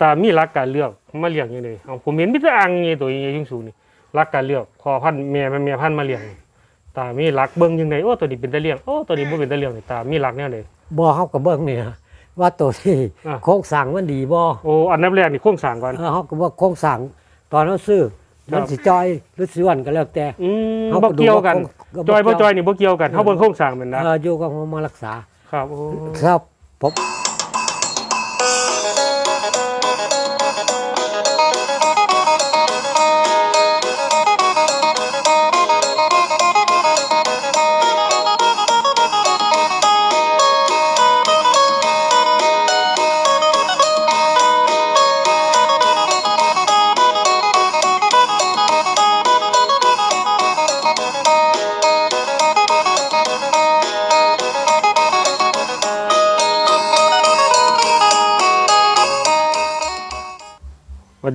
ตามีหลักการเลือกมาเลี้ยงยังไงเอาผมเห็นมิตรอ่างไงตัวใหญ่ยิ่งสูงนี่หลักการเลือกพอพันธุ์แม่มันแม่พันธุ์มาเลี้ยงนี่ตามีหลักเบิ่งยังไงโอ้ตัวนี้เป็นตะเลี้ยงโอ้ตัวนี้บ่เป็นตะเลี้ยงนี่ตามีหลักแนวใดบ่เฮาก็เบิ่งนี่นะว่าตัวที่อะโครงสร้างมันดีบ่โอ้อันดับแรกนี่โครงสร้างก่อนเออเฮาก็ว่าโครงสร้างตอนเราซื้อครับมันสิจอยหรือสิอ้วนก็แล้วแต่อืมเขาบ่ก็ดูเกี่ยวกันว่าจอยบ่เกี่ยวจอยนี่บ่เกี่ยวกันเฮาเบิ่งโครงสร้างแม่นนะเอออยู่กับมารักษา ครับโอ้ครับผม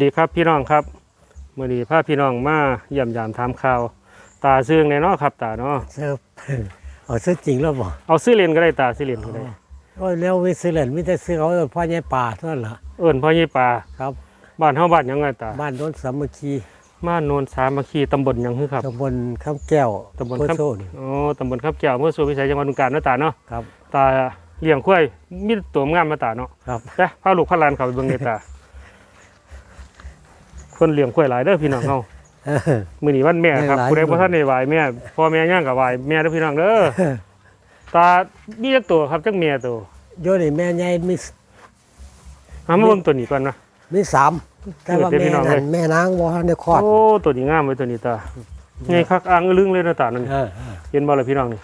ดีครับพี่น้องครับมื้อนี้พาพี่น้องมาเยี่ยมยามถามข่าว ตาซื่อแน่เนาะครับตาเนาะซื้อเอาซื้อจริงแล้วบ่เอาซื้อเลนก็ได้ตาซื้อเลนก็ได้โอ้ยแล้ววิสิเลนมีแต่ซื้อเอาพ่อใหญ่ป่าเท่านั้นล่ะเอิ้นพ่อใหญ่ป่าครับบ้านเฮาบ้านหยังไงตาบ้านโน้นสามัคคีบ้านโนนสามัคคีตำบลหยังคือครับตำบลคำแก้วตำบลโพคำโซนี่อ๋อตำบลครับแก้วอำเภอสุวิสัยจังหวัดบึงกาฬเนาะตาเนาะครับตาเลี้ยงควายมีแต่ตัวงามมาตาเนาะครับไปพาลูกพาหลานเข้าไปเบิ่งในตา คนเลี้ยงควายหลายเด้อพี่น้องเฮาเออมื้อนี้วันแม่ครับหลายผู้ใดบ่ทันได้ไหว้แม่พ่อแม่ย่างก็ไหว้แม่เด้อพี่น้องเด้อตามีจักตัวครับจักแม่ตัวโยนี่แม่ใหญ่มีเอามาเบิ่งตัวนี้ก่อนนะมีสามแต่ว่าเดี๋ยวแม่พี่น้องนั่เลนยแม่นางบ่ทันได้คลอดโอ้ตัวนี้งามไว้ตัวนี้ตาไงคักอ่างลึงเลยนะตานั่นเออเออเห็นบ่ล่ะพี่น้องนี่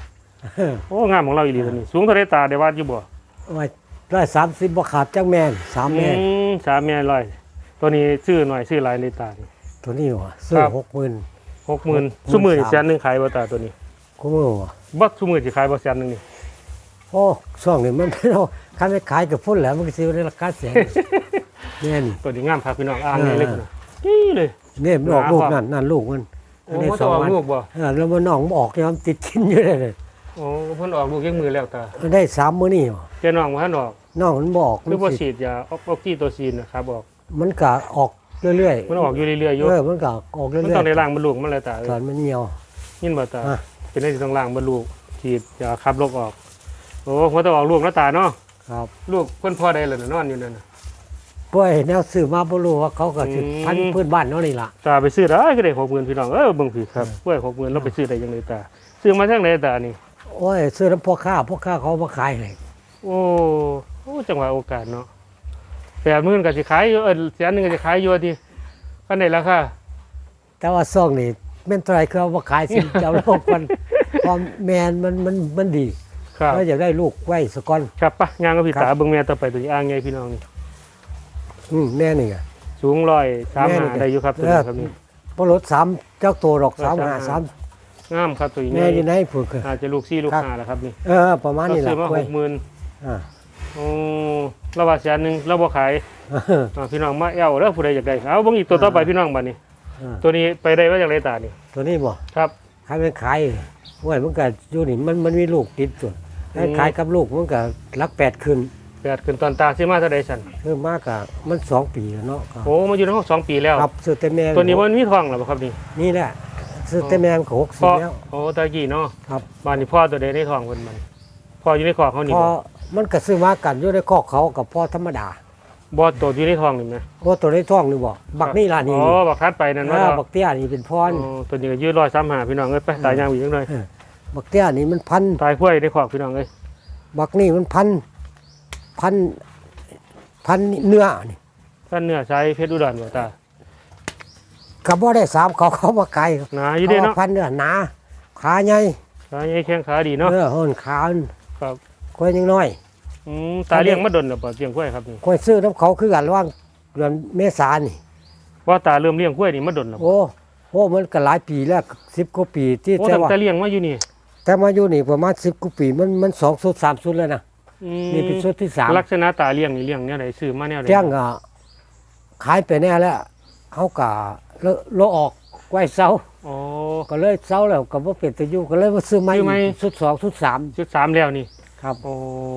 เออโอ้งามของเราอีหลีตัวนี้ สูงเท่าไรตาได้วาดอยู่บ่ไว้ร้อยสามสิบบ่ขาดจักแม่นสามแม่นอืมสามแม่นร้อย ตัวนี้ซื้อหน่อยซื้อหลายในตานี่ ตัวนี้วะซื้อครับ หกหมื่น หกหมื่นหกหมื่นซุมือนี่สาม แสนหนึงขายบ่ตาตัวนี้กูมือวะบ่ซุมือสิขายบ่แสนหนึงนี่ โอ้ช่วงนี้มัน ไม่เอาคันไม่ขายกับพุ่นแหล้วมันก็ซื้อได้ราคาแสนแม่นี่ ตัวนี้งามครับพี่น้องอ่างเออนี่เล็กนะนี่เลย เนี่ยมันออกหนาลูกครับนั่นนั่นลูกมันโอ้นนี้มันสจะองออกวันลูกบ่เออแล้วมันน้องมันออกยังติดกินอยู่เลยเลยโอ้เพิ่นออกลูกยังมือแล้วตามันได้สามมื้อนี่วะเจ้าน้องบ่ทันออกน้องมันบออกหรือบ่มันสิฉีดยาออกออกที่ตัวซีนนะครับออก มันก็ออกเรื่อยมันออกอยู่เรื่อยๆอยู่เออมันก็ออกเรื่มันอยต้องได้ล้างมันลูกมันเลยตาเอๆตออนมันเหี่ยวยินบ่ตาอะเป็นได้ที่ต้องล้างมันลูกฉีดยาขับโรคออกโอ้หัวต้องออกลูกแล้วตาเนาะครับลูกเพิ่นพอได้แล้วน่ะนอนอยู่นั่นน่ะป่วยแนวซื้อมาบ่รู้ว่าเขาก็สิอืมพันธุ์พื้นบ้านเนาะนี่ล่ะตาไปซื้อได้ก็ได้60,000พี่น้องเออเบิ่งพี่ครับกล้วย60,000เราไปซื้อได้ยังไงตาซื้อมาทางไหนตานี่โอ้ยซื้อน้ำพ่อค้าพ่อค้าเขามาขายให้โอ้โอ้จังหวะโอกาสเนาะ 80,000ก็สิขายอยู่เออแสนหนึงก็สิขายอยู่ที่ปานใดราคาแต่ว่าซ่องนี่แม่นเท่าไหรคือเอามาขายสิเจ้าโลกมันความแมนมันมันมันดีครับเราอยากได้ลูกไว้สก่อนครับปะย่างกับพี่ครับตาเบิ่งแม่ต่อไปตัวนี้อ่างใหญ่พี่น้องนี่อืมแม่นี่ไงสูงร้อยสามแม่หานี่ก็ได้อยู่ครับตัวเอนี้อครับนี่พอรถสามเจ้าตัวดอกเออสามสามหาหาสามงามครับตัวนี้แม่อยู่ไหนผูกอาจจะลูกซี่ลูกครับห้าแล้วครับนี่เออประมาณเรานี้แหซื้ละอมาเว้หยกหมื่นอ่าโอ้ เราว่าแสนหนึ่งเราบ่ขายเอออ่าพี่น้องมาแอวแล้วผู้ใดอยากได้เอาเบิ่งอีกตัวต่อไปพี่น้องบัดนี้อ่าตัวนี้ไปได้ว่าจากไรตานี่ตัวนี้บ่ครับขายเป็นขายเว้ยมันก็อยู่นี่มันมันมีลูกติดตัวให้ขายกับลูกมันก็รักแปดขึ้นแปดขึ้นตอนตาซื้อมาเท่าใดสันคือมากอะมันสองปีแล้วเนาะก็โอ้มาอยู่ในห้องสองปีแล้ว ครับซื้อแต่แม่ตัวนี้มันมีทองหรอครับนี่นี่แหละซื้อแต่แม่ก็หกสิพ่บอแล้ว โอ้ตะกี้เนาะครับ บ้านนี้พ่อตัวใดในทองเพิ่นมันพ่ออยู่ในคอกเขานี่พอบ่ มันก็ซื้อมากันอยู่ในคอกเขากับพ่อธรรมดาบ่ตัวอยู่ในทองนี่ไหมโอ้ตัวในท้องนี่บ่บักนี่ล่ะนี่อ๋อบักทัดไปนั่นเอว่าอบักเตี้ยนี่เป็นพรอ๋อตัวนี้ก็ยืดร้อยสามหาพี่น้องเอ้ยไปตายยางอีกจังหน่อยบักเตี้ยนี่มันพันตายคุ้ยในคอกพี่น้องเอ้ยบักนี่มันพันพันพันเนื้อนี่ท่านเนื้อใช้เพชรอุดรบ่ตาก็บ่ได้สามเขาเขามาไกลหนาอยู่เด้เนาะพันเนื้อหนาขาใหญ่ขาใหญ่แข้งขาดีเนาะเออโหนขามันครับ ค่อยยังน้อยอืมตาเลี้ยงมาดนแล้วบ่เลี้ยงกล้วยครับนี่ค่อยซื้อน้ำเขาคือกันระหว่างเดือนเมษานี่ ว่าตาเริ่มเลี้ยงกล้วยนี่มาดนแล้วบ่โอ้โอ้มันก็หลายปีแล้วสิบกว่าปีที่โอ้แต่ตั้งว่าแต่เลี้ยงมาอยู่นี่แต่มาอยู่นี่ประมาณสิบกว่าปีมันมันสองสุดสามสุดแล้วนะอืมนี่เป็นสุดที่สามลักษณะตาเลี้ยงนี่เลี้ยงแนวใดซื้อมาแนวใดเที่ยงก็ขายไปแน่แล้วเขาก็เลอะเลาะออกไว้เสาอ๋อ ก็เลยเสาแล้วก็บ่เป็นตะอยู่ก็เลยมาซื้อใหม่ซื้อใหม่สุดสองสุดสาม ชุดสามแล้วนี่ ครับโอ้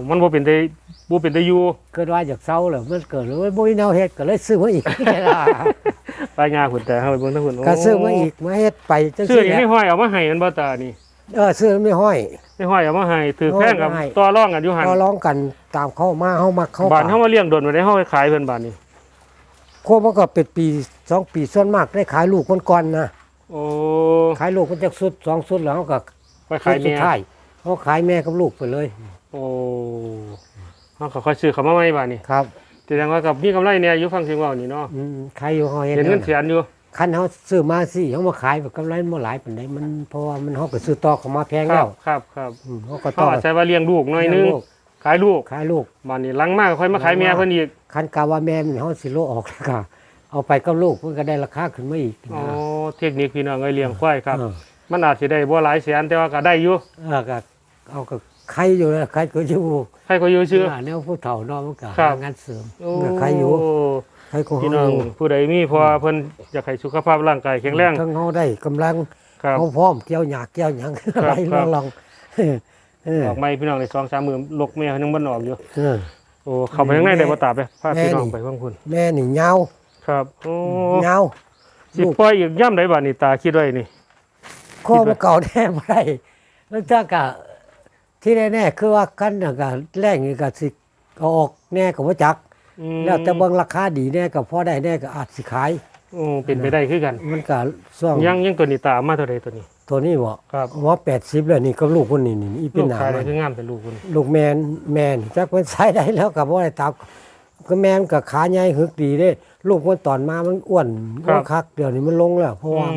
มันบ่เป็นได้บ่เป็นได้อยู่เกิดว่าจากเซาแล้วมันเกิดเลยบ่มีแนวเฮ็ดก็เลยซื้อมาอีก ไปงาพุ่นแต่เฮาไปเบิ่งทางพุ่นโก็ซื้อมาอีกมาเฮ็ดไปจังซื้อซี่นี่แหไม่ละห้อยเอามาให้มันบ่ตานี่เออซื้อไม่ห้อย ไม่ห้อยเอามาให้ถือแพงกับเอามาให้ ต่อรองกันอยู่หั่นก็ร้องกันตามเข้ามาเฮามาเข้าบ้านป่าเฮามาเลี้ยงโดนบ่ได้เฮาไปขายเพิ่นบ้านนี่โคมันก็เป็นปีสองปีส่วนมากได้ขายลูกก่อนๆนะโอ้ขายลูกมันจักสุดสองสุดแล้วเฮาก็ไปขายสุแม่ดท้าย เฮาขายแม่กับลูกไปเลย โอ้เฮาก็ค่อยซื้อเขามาใหม่บ้านนี่ครับแสดงว่ากับมีกำไรเนี่ยอยู่ฟังเสียงเว้านี่เนาะอืมขายอยู่เฮาเห็นเห็นเงินแสนอยู่ คันเฮาซื้อมาสิเฮามาขายแบบกำไรมันบ่หลายปานใดมันเพราะว่ามันเฮาก็ซื้อต่อเข้ามาแพงครัแล้บวครับครับอืมเฮาก็เขาต่ออาจจะว่าเลี้ยงลูกหน่อยนึง เลี้ยงลูกขายลูกขายลูกบ้านนี้หลังมากค่อยมาขายแม่เพิ่นอีกคันกาว่าแม่มันเฮาสิโลออกแล้วก็เอาไปกับลูกมันก็ได้ราคาขึ้นมาอีกอ๋อนะเทคนิคพี่น้องเอ้ยเลี้ยงควายครับ เออ มันอาจสิได้บ่หลายแสนแต่ว่าก็ได้อยู่เออก็เอาก็ใครอยู่นะใครก็อยู่ใครก็อยู่ชื่อ หาแนวผู้เฒ่าเนาะมันก็ครัหาบ งานเสริมโอ้เมื่อใครอยู่ใครก็พี่เฮาน้อองยู่ผู้ใดมีเพอเพิ่นอยากให้สุขภาพร่างกายแข็งแรงทั้งเฮาได้กำลังครับ เฮาพร้อมเกี่ยวหยากเกี่ยวหยังอะไรครับลองๆเออออกไม่พี่น้องในสองสามมือลกแม่เขายังบ่ออกอยู่เออ โอ้เข้าไปข้างในได้บ่ตาไปพาแม่พี่น้องนี่ไปบ้างคุณแม่นี่ยาวครับโอ้ยาวสิลูกปล่อยอีกย่ำได้บ่นี่ตาคิดไว้นี่ ข้อมันเก่าแน่บ่ได้แล้วถ้าก็ที่แน่ๆคือว่ากันน่ะก็แรงนี่ก็สิเอาออกแน่ก็บ่จัก อืมแล้วแต่เบิ่งราคาดีแน่ก็พอได้แน่ก็อาจสิขายโอ้เป็นไปได้คือกัน มันก็ช่วงยังยังตัวนี้ตามาเท่าใดตัวนี้ ตัวนี้บ่ครับ ว่า80แล้วนี่ก็ลูกคนนี้นี่อีเป็ลูนกหนาชายมัได้นคืองามแต่ลูกคุณลูกแมนแมนจักมันใช้ได้แล้วก็บ่ได้ตามก็แมนกับขาใหญ่หึกดีเด้ ลูกมันตอนมามันอ้วนอ้วนคักเดี๋ยวนี้มันลงแล้ว เพราะว่า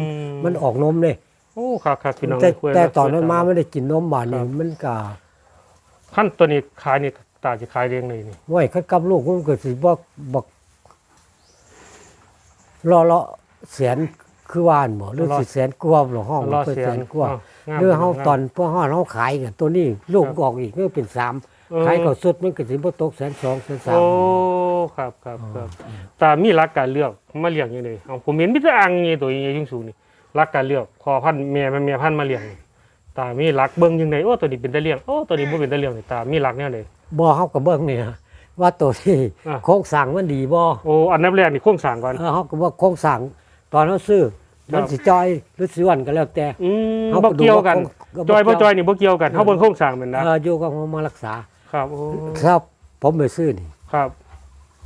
มันออกนมเด้ โอ้ครับครับพี่น้องแต่คุยแต่ตอนคุยนั้นมาไม่ได้กินนมบานนี่ครับมันก็ขั้นตัวนี้ขายนี่ตาจะขายเรียงเลยนี่ไว้คัดกับลูกมันก็สิบ่บ่รอรอแสนคือว่านบ่หรือสิแสนกว่าบ่ห้องรอเพิ่นเสียแสงนกว่าอ้งมหรือเฮาพี่งมตอนพวกเฮาเฮาขายกันตัวนี้ลูกออกอีกคือเป็นสามเออขายก็สุดมันก็สิบ่ตกแสนสองแสนสามโอ้ครับครับครับตามีรักการเลือกมาเลี้ยงยังไงเอาผมเห็นมิตรอังนี่ตัวใหญ่สูงๆนี่ รักการเลือกพอพันธุ์แม่แม่พันธุ์มาเลี้ยงนี่ตามีรักเบิ่งยังไงโอ้ตัวนี้เป็นตาเลี้ยงโอ้ตัวนี้บ่เป็นตาเลี้ยงนี่ตามีรักแนวใดบ่เฮาก็เบิ่งนี่นะว่าตัวที่อะ โครงสร้างมันดีบ่โอ้อันดับแรกนี่โครงสร้างก่อน เออเฮาก็ว่าโครงสร้างตอนเฮาซื้อครับ มันสิจอยหรือสิอ้วนก็แล้วแต่ อืมเขาบ่ก็ดูเกี่ยวกันว่าจอยบ่บ่เกี่ยวจอยนี่บ่เกี่ยวกันเฮาเบิ่งโครงสร้างแม่นนะเอออยู่กับเฮามารักษา ครับโอ้ครับผมไปซื้อนี่ครับ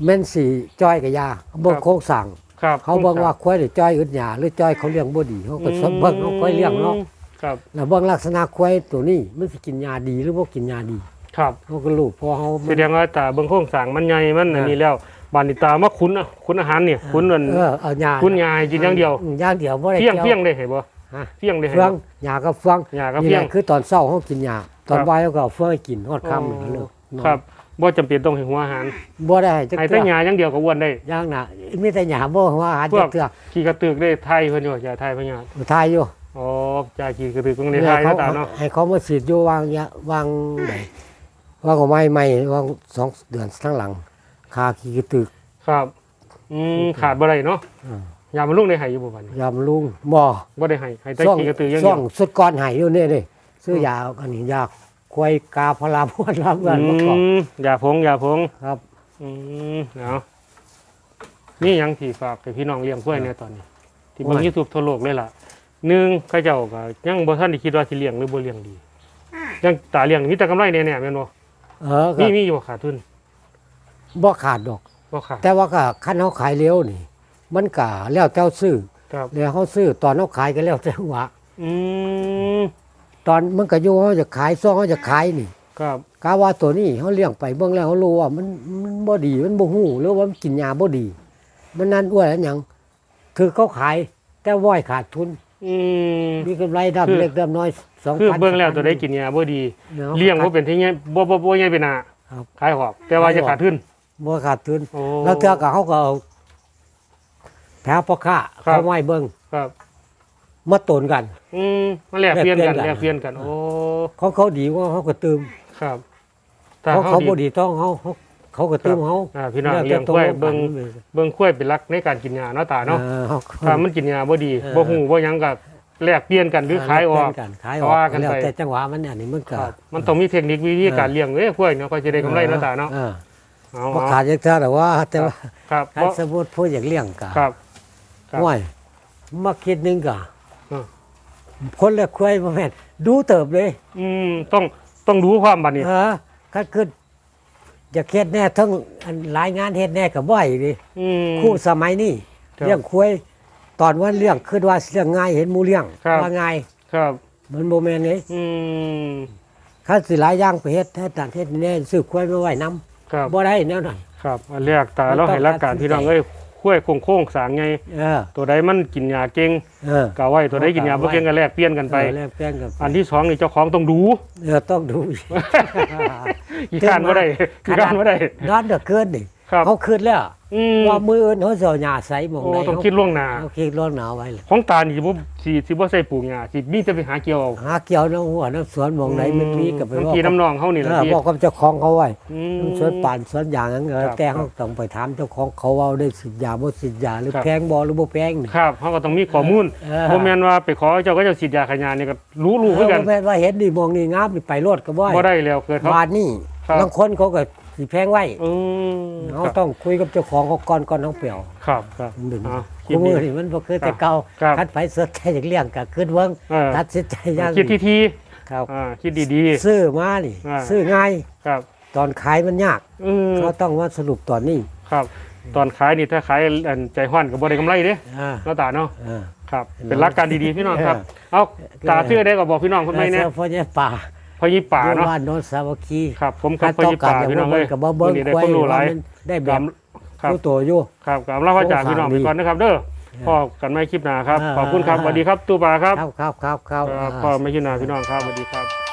แม่นสิจอยกับยาเบิ่งครับ โครงสร้าง ครับเขาเบิ่งว่าควายนี่จอยอึดหยาหรือจอยเขาเลี้ยงบ่ดีเขาก็สเบิ่งเขาควายเลี้ยงเนาะครับแล้วเบิ่งลักษณะควายตัวนี้มันสิกินยาดีหรือบ่กินยาดี ครับเขาก็รู้เพอเฮาแสดงว่าตาเบิ่งโครงสร้างมันใหญ่มันอันนี้แล้วบานนี่ตามาคุ้นอะคุ้นอาหารนี่คุ้นนั่นเออเอายาคุ้นยาให้กินอย่างเดียวอย่างเดียวบ่ได้เฟี้ยงกี่วเฟี้ยงได้ให้บ่ฮะเฟี้ยงได้ให้เฟืองบ่ยากับเฟืองยากับนี่เฟี้แหยงละคือตอนเช้าเขากินยาตอนครับบ่ายเขาก็เอาเฟืองให้กินฮอดค่ำอ๋นั่นอเลิกนอนครับ บ่จำเป็นต้องให้หัวอาหารบ่ได้จักให้เทื่แต่อยาอย่างเดียวก็อ้วนได้ย่างน่ะมีแต่หยาบ่ว่าอาหารพวจักกเทื่อขี้กระตึกได้ไทยเพิ่นอยู่ยาไทยพญาธิทายอยู่อ๋อยาขี้กระตึกต้องได้ไทยเขานะตาเนาะให้เขามาฉีดอยู่วางยาวางไหนวางก็ไม่ไม่วางสองเดือนทั้งหลังคาขี้กระตึก ครับอืมขาดบ่ได้เนาะอืมยามันลุงได้ให้อยู่บ่บัดนี้ยามลุงบ่บ่ได้ให้ให้แต่ช่องขี้กระตึกอย่างช่เดีอยวงสุดก่อนให้อยู่นี่นี่ซื้อยาอันนี้ยา ควายกาพลาพวนรับกันมาก่อนอืมยาผงอย่าผงครับอืมเอาะนี่ยังที่ฝากให้พี่น้องเลี้ยงกล้วยเนี่ยตอนนี้ ที่บิ่ง YouTube ทั่วโลกเลยล่ะหนึ่งเขาเจ้าก็ยังบ่ทันได้คิดว่าสิเลี้ยงหรือบ่เลี้ยงดียังตาเลี้ยงมีแต่กำไรแน่ๆแม่นบ่เออก็มีมีอยู่บ่ขาดทุนบ่ขาดดอกบ่ขาดแต่ว่าก็คันเฮาขายเร็วนี่ มันก็แล้วแต่ซื้อแล้วเฮาซื้อตอนเฮาขายก็แล้วแต่ว่าอืม ตอนมันก็อยู่เฮาจะขายซ่องเฮาจะขายนี่ครับกาว่าตัวนี้เขาเลี้ยงไปเบิ่งแล้วเขารู้ว่ามันมันบ่ดีมันบ่ฮู้หรือว่ามันกินยาบ่ดี มันนั่นอ้วนแล้วหยังคือเขาขายแต่ว่อยขาดทุน อืม มีกำไรดำคือเล็กดำน้อย2,000คือเบิ่งแล้วตัวได้กินยาบ่ดีนาะเลี้ยงบ่เป็นที่ใหญ่บ่บ่บ่ใหญ่เป็นหน้าครับ ขายออกแต่ว่าจะขาดทุนบ่ขาดทุนโอ้ แล้วเทื่อก็เขาก็เอาแถวพ่อค้าครับ เขาไม้เบิ่งครับ มาตนกัน อืมมาแลกเปลี่ยนกันแลแลกกเปเปลี่ลี่ยยนนกักันนโอ้เขาเขาดีว่าเขาก็ตืมครับเขาเขาบ่ดีดีต้องเขาเขาเขาก็ตืมเขาอ่าพี่น้องแล้วเลี้ยงแต่กล้วยตัวเบิ่งมันเบิ่งกล้วยเป็นหลักในการกินยาเนาะตาเนาะออเขาถ้ามันกินยาบ่ดีเออบ่ฮู้บ่หยังก็แลกเปลี่ยนกันหรือขายออกแลเปลี่นกันขายออกว่ากันไปแล้วแต่จังหวะมันเนี่ยนี่มันก็ครับมันต้องมีเทคนิควิธีการเลี้ยงเอ้ยพวกเนาะก็จะได้กำไรเนาะตาเนาะออเอาบ่เอาขาดจักเท่าแต่ว่าแต่ว่าครับคันสมมุติผู้อยากเลี้ยงก็ครับครับห่วยมาคิดหนึงก็อ่า คนละควายบ่แม่นดูเติบเลยอืมต้องต้องรู้ความบัดนี้เออคันคืออยากเฮ็ดแน่ทั้งอันหลายงานเฮ็ดแน่ก็บ่อยดิอืม คู่สมัยนี้ครับเลี้ยงควายตอนว่าเลี้ยงคิดว่าเลี้ยงง่ายเห็นหมูเลี้ยงครับ ว่าง่ายครับ มันบ่แม่นเลยอืมคันสิหลายอย่างไปเฮ็ดให้ต่างเฮ็ดแน่ซื้อควายมาไว้นํครับบ่ได้แนวนั้น ครับอันแรกตามันเราต้องให้รักการตัดสินพี่น้องใจเอ้ย คุ้ยโค้งๆสางไงเออตัวใดมันกินยาเก่งเออก็เอาไว้ตัวใดกินยาบ่เก่งก็แลกเปลี่ยนกันไปเออแลกเปลี่ยนกันไปอันที่สองนี่เจ้าของต้องดูเออต้องดูอีกอีกการบ่ได้อีกการบ่ได้นอนเดือเกินนี่ ครับ เขาคืนแล้วอืมว่ามืออื่นเขาเสียหญ้าใส่หมองโอ้ไหนต้องคิดล่วงหน้า เขาคิดล่วงหน้าไว้เลยของตานี่สิบ่สิสิบ่ใส่ปลูกหญ้าสิมีแต่ไปหาเกี่ยวเอาหาเกี่ยวน้ำหัวน้ำสวนหมองไหนมันมีกับไปน้ำบอกพี่น้ำนองเฮานี่แหละเออพี่บอกกับเจ้าของเขาไว้ อืมน้ำสวนป่านสวนยางนั่นเออครับแต่เขาต้องไปถามเจ้าของเขาว่าได้สิทธิ์ยาบ่สิทธิ์ยาหรือครับแพงบ่หรือบ่แพงนี่ ครับเฮาก็ต้องมีข้อมูลเออ บ่แม่นว่าไปขอเจ้าก็เจ้าฉีดยาขยานี่ก็รู้รู้เอคืออกันบ่แม่นว่าเห็นนี่มองนี่งามนี่ไปรถก็บ่บ่ได้แล้วเกิดเขา บาทนี่ครับ บางคนเขาก็ สิแพงไว้อืมเขาต้องคุยกับเจ้าของเขาก่อนก่อนน้องเปรียวครับครับหนึ่งอ่าคิคู่ดมืดีอนี่มันบ่คือแต่เก่าครับคัดไปเสิร์ชใจอยากเลี้ยงก็ขึ้นเบิ่งเออ ตัดสินใจยังคิดทีทีครับอ่าคิดดี ซื้อมานี่อ่า ซื้อง่ายๆครับตอนขายมันยากอืมเขาต้องมาสรุปตอนนี้ครับ ตอนขายนี่ถ้าขายอันใจห้อนก็บ่ได้กำไรเด้อ่าเนาะตาเนาะอ่า ครับ เป็นหลักการดีๆพี่น้องครับ เออ เอาตาชื่อได้ก็บอกพี่น้องคนไหมเนี่ยแล้วพ่อเนี่ยป่า พอยี่ป่าอยู่เนาะบ้านโนนสามัคคีครับ ผมกับพอต้อยี่งการป่าอย่างพี่น้องบ่เลเบิ่ยงกับบ่เบิ่งวันนี้ได้ควาความรู้หลายว่มันได้แบบครับรู้ตัวอยู่ครับกับเราพระจากพี่น้องไปก่อนนะครับ เด้อพ่อกันไม่คลิปหน้าครับอ่าขอบคุณครับสวัสดีครับตู้ปลาครับครับครับครับครับครับอ่าพ่อไม่คลิปหน้าพี่น้องครับสวัสดีครับ